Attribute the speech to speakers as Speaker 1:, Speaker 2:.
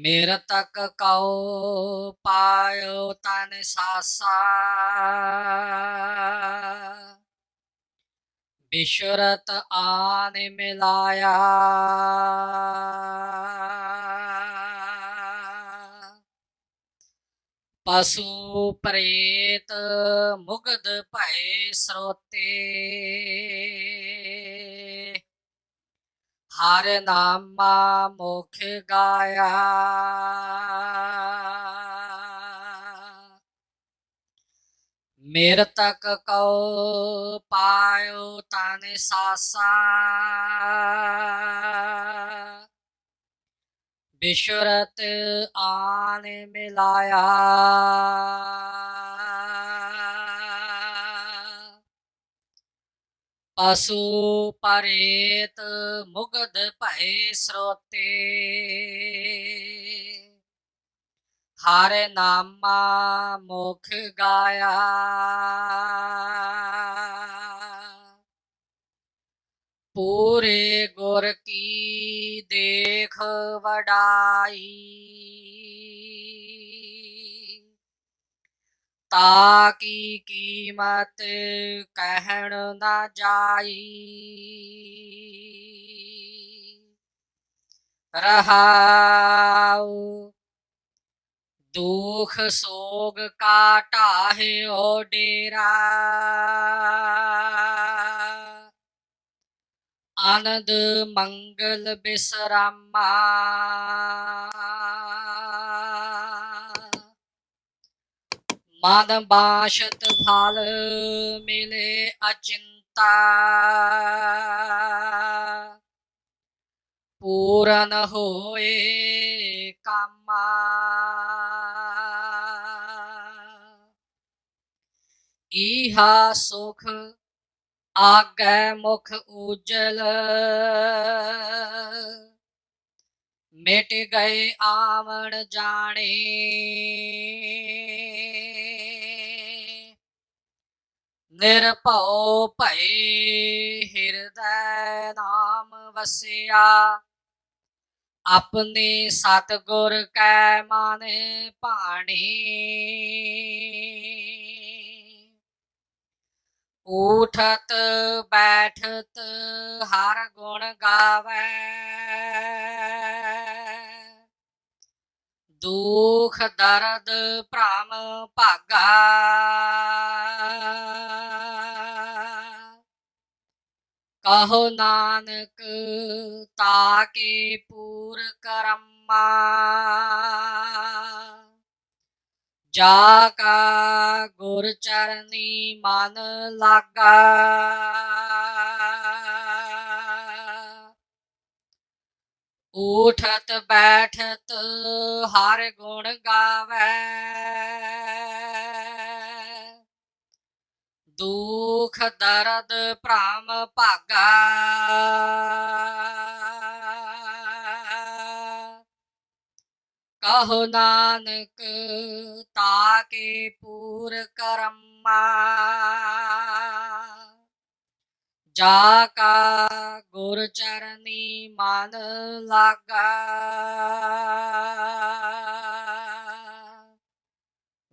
Speaker 1: ਮੇਰ ਤੱਕ ਕਉ ਪਾਇਓ ਤਨ ਸਾਸਾ। ਬਿਸ਼ਰਤ ਆਨ ਮਿਲਾਇਆ। ਪਸ਼ੂ ਪ੍ਰੇਤ ਮੁਗਦ ਭਏ ਸਰੋਤੇ। ਹਰ ਨਾਮਾ ਮੁਖ ਗਾਇਆ। ਮੇਰ ਤੱਕ ਕਉ ਪਾਇਓ ਤਨ ਸਾਸਾ। ਬਿਸ਼ਰਤ ਆਨ ਮਿਲਾਇਆ। ਪਸ਼ੂ ਪਰੇਤ ਮੁਗਧ ਭਏ ਸਰੋਤੇ। ਹਰ ਨਾਮਾ ਮੁਖ ਗਾਇਆ। ਪੂਰੇ ਗੁਰ ਕੀ ਦੇਖ ਵਡਾਈ। ਤਾ ਕੀ ਕੀਮਤ ਕਹਿਣ ਨਾ ਜਾਈ? ਰਹਾਉ ਦੁਖ ਸੋਗ ਕਾ ਢਾਹਿਓ ਡੇਰਾ। ਆਨੰਦ ਮੰਗਲ ਬਿਸਰਾਮਾ। ਮਨ ਬਾਸ਼ਤ ਫਲ ਮਿਲੇ ਅਚਿੰਤਾ। ਪੂਰਨ ਹੋਏ ਕਾਮਾ। ਇਹਾ ਸੁਖ ਆਗੈ ਮੁਖ ਉਜਲ। ਮਿਟ ਗਏ ਆਵਣ ਜਾਣੇ। ਨਿਰਭਉ ਭਏ ਹਿਰਦੈ ਨਾਮ ਵਸਿਆ। ਆਪਣੇ ਸਤਗੁਰ ਕੈ ਮਨ ਭਾਣੇ। ਉਠਤ ਬੈਠਤ ਹਰ ਗੁਣ ਗਾਵੇ। ਦੁਖ ਦਰਦ ਭ੍ਰਮ ਭਾਗਾ। ਕਹੋ ਨਾਨਕ ਤਾ ਕੇ ਪੂਰ ਕਰਮਾ ਜਾ ਕਾ ਗੁਰ ਚਰਨੀ ਮਨ ਲਾਗਾ। ਉਠਤ ਬੈਠਤ ਹਰ ਗੁਣ ਗਾਵੇ। ਦੁਖ ਦਰਦ ਭ੍ਰਮ ਭਾਗਾ। ਕਹੋ ਨਾਨਕ ਤਾਕੇ ਪੂਰ ਕਰਮਾ। ਜਾ ਕਾ ਗੁਰ ਚਰਨੀ ਮਨ ਲਾਗਾ।